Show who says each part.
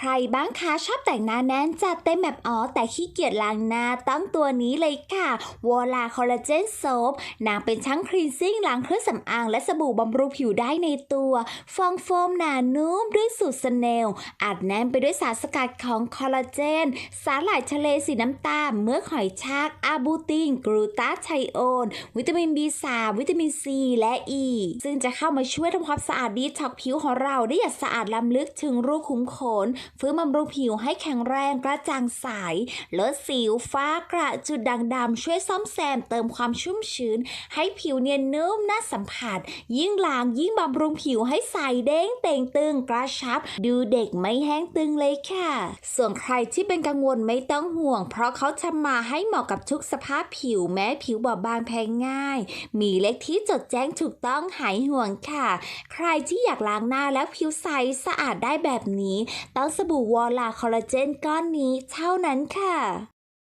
Speaker 1: ใครบ้างคะชอบแต่งหน้าแน่นจัดเต็มแบบอ๋อแต่ขี้เกียจล้างหน้าต้องตัวนี้เลยค่ะวอลาคอลลาเจนโซฟนางเป็นทั้งคลีนซิ่งล้างเครื่องสำอางและสบู่บำรุงผิวได้ในตัว ฟองโฟมหนานุ่มด้วยสูตรสเนลอัดแน่นไปด้วยสารสกัดของคอลลาเจน สาหร่ายทะเลสีน้ำตาลเมือกหอยชากอาบูตินกลูตาไทโอนวิตามิน B3 วิตามิน C และ E ซึ่งจะเข้ามาช่วยทำความสะอาดดีท็อกผิวของเราได้อย่างสะอาดล้ำลึกถึงรูขุมขนฟื้นบำรุงผิวให้แข็งแรงกระจ่างใสลดสิวฟ้ากระจุดด่างดำช่วยซ่อมแซมเติมความชุ่มชื้น ให้ผิวเนียนนุ่มน่าสัมผัส ยิ่งล้างยิ่งบำรุงผิวให้ใสเด้งเต่งตึงกระชับ ดูเด็กไม่แห้งตึงเลยค่ะ ส่วนใครที่เป็นกังวลไม่ต้องห่วง เพราะเขาทำมาให้เหมาะกับทุกสภาพผิวแม้ผิวบอบบางแพ้ง่าย มีเลขที่จดแจ้งถูกต้องหายห่วงค่ะ ใครที่อยากล้างหน้าแล้วผิวใสสะอาดได้แบบนี้ต้องสบู่วอลลาคอลลาเจนก้อนนี้เท่านั้นค่ะ